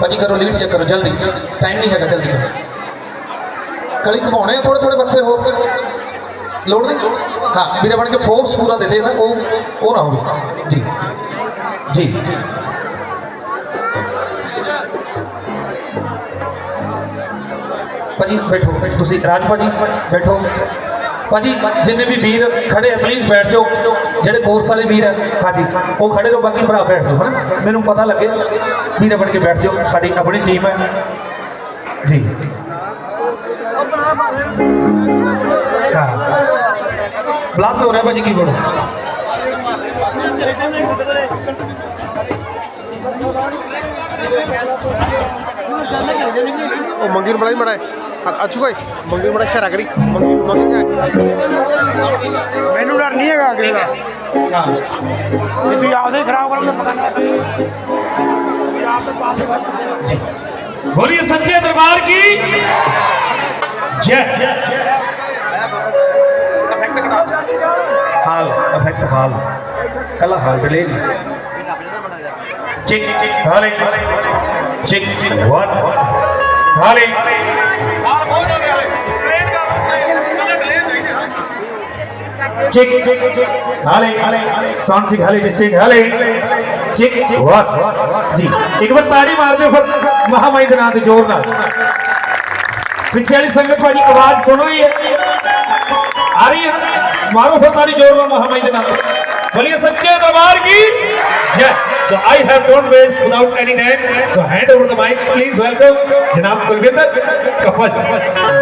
ਭਾਜੀ ਕਰੋ lead check ਕਰੋ ਜਲਦੀ ਟਾਈਮ ਨਹੀਂ ਹੈਗਾ ਜਲਦੀ ਕਰੋ ਕਲੀ ਘਮਾਉਣੇ ਆ ਥੋੜੇ ਥੋੜੇ ਬਕਸੇ ਹੋਰ ਫਿਰ ਲੋੜ ਨਹੀਂ ਹਾਂ ਵੀਰੇ ਬਣ ਕੇ ਫੋਰਸ ਪੂਰਾ ਦੇ ਦੇ ਨਾ ਉਹ ਉਹ ਨਾ ਹੋਵੇ ਜੀ ਜੀ ਭਾਜੀ ਬੈਠੋ ਤੁਸੀਂ ਰਾਜ ਭਾਜੀ ਬੈਠੋ ਭਾਜੀ, ਜਿੰਨੇ ਵੀ ਵੀਰ ਖੜੇ ਆ ਪਲੀਜ਼ ਬੈਠ ਜਾਓ। ਜਿਹੜੇ ਕੋਰਸ ਵਾਲੇ ਵੀਰ ਆ, ਹਾਂਜੀ, ਉਹ ਖੜੇ ਰਹੋ, ਬਾਕੀ ਭਰਾ ਬੈਠ ਜਾਓ, ਹਨਾ? ਮੈਨੂੰ ਪਤਾ ਲੱਗੇ, ਵੀਰੇ ਬਣ ਕੇ ਬੈਠ ਜਾਓ, ਸਾਡੀ ਆਪਣੀ ਟੀਮ ਹੈ ਜੀ। ਹਾਂ। ਬਲਾਸਟ ਹੋ ਰਿਹਾ ਭਾਜੀ ਕੀ ਬੋਲੋ ਉਹ ਮੰਗੀ ਬੜਾ ਹੀ ਮੜਾ। ਅੱਛੂ ਅਛੂਏ ਮੰਗੀ ਬੜਾ ਸ਼ਹਿਰਾ ਕਰੀ। ਮੰਗੀ ਮੰਗੀ ਮੈਨੂੰ ਡਰ ਨਹੀਂ ਹੈਗਾ ਕਿਸੇ ਦਾ। ਹਾਂ। ਜੇ ਤੁਸੀਂ ਆਪਦੇ ਖਰਾਬ ਕਰਨ ਦਾ ਪਤਾ ਨਹੀਂ ਬੋਲੀ ਸੱਚੇ ਦਰਬਾਰ ਕੀ? ਹਾਲ ਅਫੈਕਟ ਹਾਲ ਕਲਾ ਹਾਲ ਡਿਲੇ ਨਹੀਂ ਚਿਕ ਹਾਲੇ ਚਿਕ ਵਨ ਹਾਲੇ चिक हाले साउंड चिक हाले डिस्ट्रिक्ट हाले चिक वन जी ਇੱਕ ਵਾਰ ਤਾੜੀ ਮਾਰ ਦਿਓ ਫਿਰ ਮਹਾਮਾਈ ਦੇ ਨਾਂ ਤੇ ਜ਼ੋਰ ਨਾਲ ਪਿੱਛੇ ਵਾਲੀ ਸੰਗਤ ਭਾਜੀ ਆਵਾਜ਼ ਸੁਣ ਰਹੀ ਹੈ ਆ ਰਹੀ ਹੈ ਨਾ? ਮਾਰੋ ਫਿਰ ਤਾੜੀ ਜ਼ੋਰ ਨਾਲ ਮਹਾਮਾਈ ਦੇ ਨਾਂ ਤੇ ਬੋਲੀਏ ਸੱਚੇ ਦਰਬਾਰ ਕੀ ਜੈ So I have don't waste without any name. So hand over the mics, please. Welcome, Janab Kulvinder Kapal.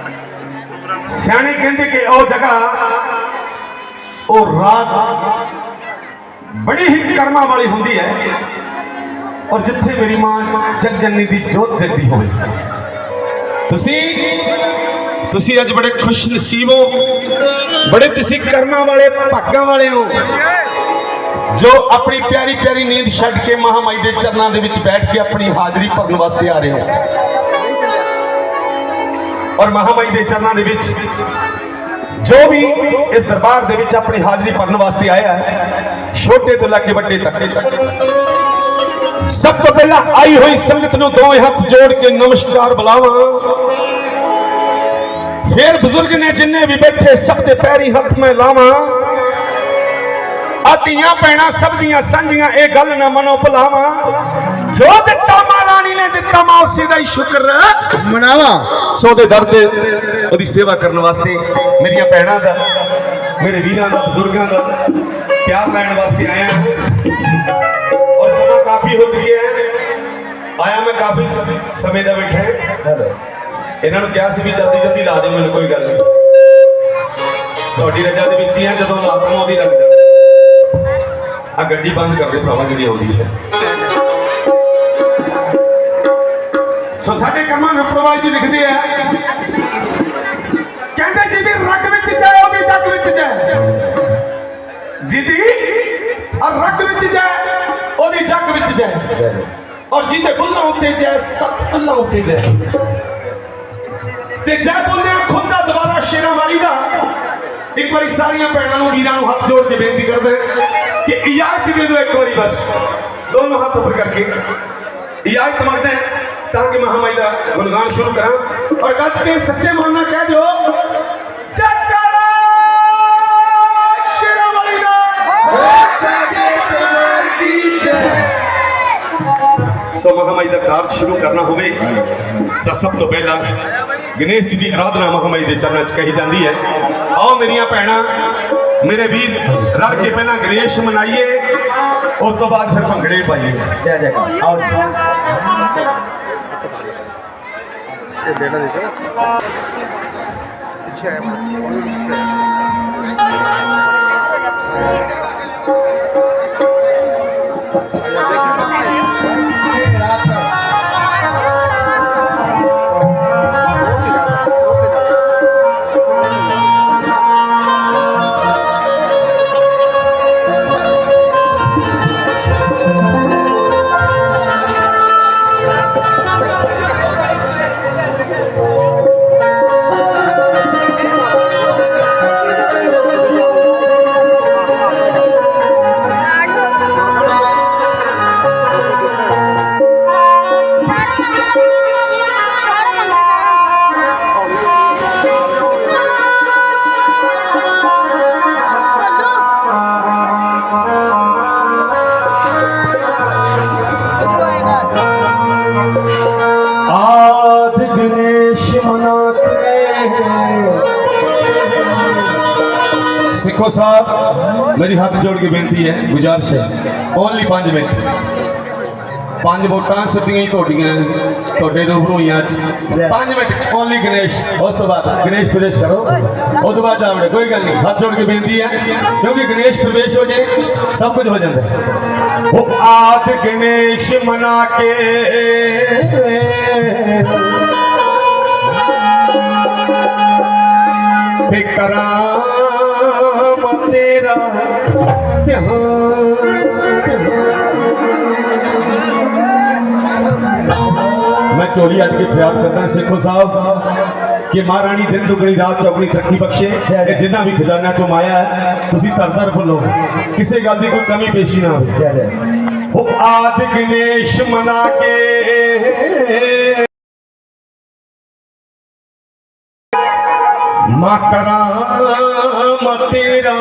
ਸਿਆਣੇ ਕਹਿੰਦੇ ਕਿ ਉਹ ਜਗ੍ਹਾ, ਉਹ ਰਾਤ ਬੜੀ ਹੀ ਕਰਮਾਂ ਵਾਲੀ ਹੁੰਦੀ ਹੈ। ਔਰ ਜਿੱਥੇ ਮੇਰੀ ਮਾਂ ਜਗ ਜਨਨੀ ਦੀ ਜੋਤ ਜਗਦੀ ਹੋਵੇ। ਤੁਸੀਂ ਤੁਸੀਂ ਅੱਜ ਬੜੇ ਖੁਸ਼ ਨਸੀਬ ਹੋ। ਬੜੇ ਤੁਸੀਂ ਕਰਮਾਂ ਵਾਲੇ, ਭਾਗਾਂ ਵਾਲੇ ਹੋ। ਜੋ ਆਪਣੀ ਪਿਆਰੀ ਪਿਆਰੀ ਨੀਂਦ ਛੱਡ ਕੇ ਮਹਾਮਾਈ ਦੇ ਚਰਨਾਂ ਦੇ ਵਿੱਚ ਬੈਠ ਕੇ ਆਪਣੀ ਹਾਜ਼ਰੀ ਭਰਨ ਵਾਸਤੇ ਆ ਰਹੇ ਹੋ। ਔਰ ਮਹਾਮਾਈ ਦੇ ਚਰਨਾਂ ਦੇ ਵਿੱਚ ਜੋ ਵੀ ਇਸ ਦਰਬਾਰ ਦੇ ਵਿੱਚ ਆਪਣੀ ਹਾਜ਼ਰੀ ਭਰਨ ਵਾਸਤੇ ਆਇਆ ਹੈ, ਛੋਟੇ ਤੋਂ ਲੈ ਕੇ ਵੱਡੇ ਤੱਕ। ਸਭ ਤੋਂ ਪਹਿਲਾਂ ਆਈ ਹੋਈ ਸੰਗਤ ਨੂੰ ਦੋਵੇਂ ਹੱਥ ਜੋੜ ਕੇ ਨਮਸਕਾਰ ਬੁਲਾਵਾਂ। ਫਿਰ ਬਜ਼ੁਰਗ ਨੇ ਜਿੰਨੇ ਵੀ ਬੈਠੇ, ਸਭ ਦੇ ਪੈਰੀ ਹੱਥ ਮੈਂ ਲਾਵਾਂ। ਆ ਧੀਆਂ ਪੈਣਾ ਸਭ ਦੀਆਂ ਸਾਂਝੀਆਂ, ਇਹ ਗੱਲ ਨਾ ਮਨੋ ਭੁਲਾਵਾਂ। ਜੋ ਦਿੱਤਾ ਜਿਹਨੇ ਦਿੱਤਾ ਮਾ ਉਸੇ ਦਾ ਹੀ ਸ਼ੁਕਰ। ਮਨਾਵਾ। ਸੋ ਦੇ ਦਰ ਤੇ ਉਹਦੀ ਸੇਵਾ ਕਰਨ ਵਾਸਤੇ ਮੇਰੀਆਂ ਭੈਣਾਂ ਦਾ ਮੇਰੇ ਵੀਰਾਂ ਦਾ ਬਜ਼ੁਰਗਾਂ ਦਾ ਪਿਆਰ ਲੈਣ ਵਾਸਤੇ ਆਇਆ। ਔਰ ਸਮਾਂ ਕਾਫੀ ਹੋ ਚੁੱਕਿਆ ਹੈ। ਆਇਆ ਮੈਂ ਕਾਫੀ ਸਮੇਂ ਦਾ ਬੈਠਾ ਇਹਨਾਂ ਨੂੰ ਕਿਹਾ ਸੀ ਵੀ ਜਲਦੀ ਜਲਦੀ ਲਾ ਦਿਓ ਮੈਨੂੰ ਕੋਈ ਗੱਲ ਨਹੀਂ। ਤੁਹਾਡੀ ਰਜਾ ਦੇ ਵਿੱਚ ਹੀ ਹੈ ਜਦੋਂ ਲਾਤਾਂ ਉਹਦੀ ਲੱਗ ਜਾਣਾ ਆ ਗੱਡੀ ਬੰਦ ਕਰ ਦੇ ਭਰਾਵਾ ਜਿਹੜੀ ਆਉਂਦੀ ਹੈ। ਸੋ ਸਾਡੇ ਕਰਮਾਂ ਨੂੰ ਪ੍ਰਵਾਹ ਜੀ ਲਿਖਦੇ ਹੈ। ਕਹਿੰਦੇ ਜਿਹਦੀ ਰੱਗ ਵਿੱਚ ਜਾਏ, ਉਹਦੇ ਜੱਗ ਵਿੱਚ ਜਾਏ। ਜਿਹਦੀ ਆ ਵਿੱਚ ਜਾਏ, ਉਹਦੀ ਜੱਗ ਵਿੱਚ ਜਾਏ। ਔਰ ਜਿਹਦੇ ਬੁੱਲਾਂ ਉੱਤੇ ਜਾਏ, ਸੱਤ ਬੁੱਲਾਂ ਉੱਤੇ ਜਾਏ। ਤੇ ਜੈ ਬੋਲਿਆ, ਖੁਦਾ ਦੁਬਾਰਾ ਸ਼ੇਰਾਂ ਵਾਲੀ ਦਾ। ਇੱਕ ਵਾਰੀ ਸਾਰੀਆਂ ਭੈਣਾਂ ਨੂੰ ਵੀਰਾਂ ਨੂੰ ਹੱਥ ਜੋੜ ਕੇ ਬੇਨਤੀ ਕਰਦੇ ਕਿ ਯਾਰ ਦੇ ਦਿਓ ਇੱਕ ਵਾਰੀ ਬਸ। ਦੋਨੋਂ ਹੱਥ ਉੱਪਰ ਕਰਕੇ। ਇਜਾਜ਼ਤ ਮੰਗਦੇ ਹਾਂ ਤਾਂ ਕਿ ਮਹਾਮਾਈ ਦਾ ਗੁਣਗਾਨ ਸ਼ੁਰੂ ਕਰਾਂ। ਔਰ ਗੱਜ ਕੇ ਸੱਚੇ ਮਨ ਨਾਲ ਕਹਿ ਦਿਓ ਸੋ ਮਹਾਮਾਈ ਦਾ ਕਾਰਜ ਸ਼ੁਰੂ ਕਰਨਾ ਹੋਵੇ, ਤਾਂ ਸਭ ਤੋਂ ਪਹਿਲਾਂ ਗਣੇਸ਼ ਜੀ ਦੀ ਆਰਾਧਨਾ ਮਹਾਮਾਈ ਦੇ ਚਰਨਾਂ 'ਚ ਕਹੀ ਜਾਂਦੀ ਹੈ। ਆਓ ਮੇਰੀਆਂ ਭੈਣਾਂ, ਮੇਰੇ ਵੀਰ, ਰਲ ਕੇ ਪਹਿਲਾਂ ਗਣੇਸ਼ ਮਨਾਈਏ। उस तो बाद फिर भंगड़े पाइए। जय जय सिखो साहब मेरी हाथ जोड़ के बेनती है गुजारिश है। ओनली पाँच मिनट। पाँच वोटा सदियाँ थोड़िया थोड़े रूबरू ही पाँच मिनट ओनली गणेश। उस तो बाद गणेश प्रवेश करो। उस तो बाद जावड़े कोई गल नहीं। हाथ जोड़ के बेनती है क्योंकि गणेश प्रवेश हो जाए सब कुछ हो जाता है। वो आद गणेश मना के। करा मैं चोली आज के फरियाद करता सिखो साहब कि महाराणी दिन दुगड़ी रात चौगड़ी तरक्की बख्शे कि जिन्ना भी खजाना चुमाया है तुसी तरतर भुलो किसी गल की कोई कमी पेशी ना हो। आदि गणेश मना के मातरा मतेरा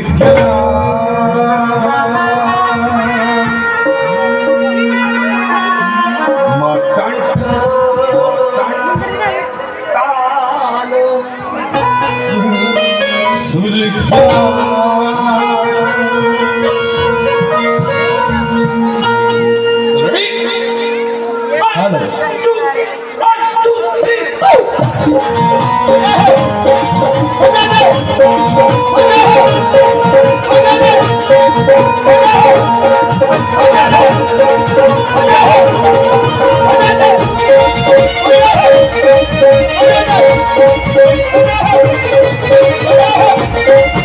Hello. One, two, three, go!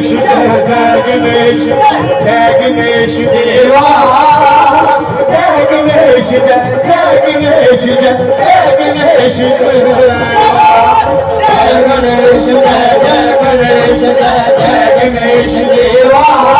Tekmiş, tekmiş, tekmiş divan Tekmiş de, tekmiş de, tekmiş de Tekmiş de, tekmiş de, tekmiş divan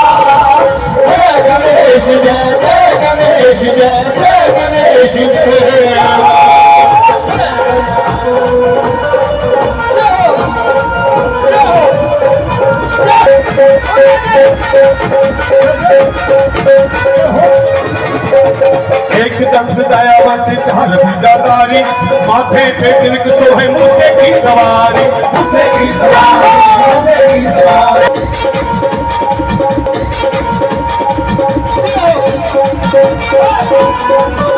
एक दंत दयावंत चाल बीजादारी माथे पे तिलक सोहे मुसे की सवारी मुसे की सवारी मुसे की सवारी Oh,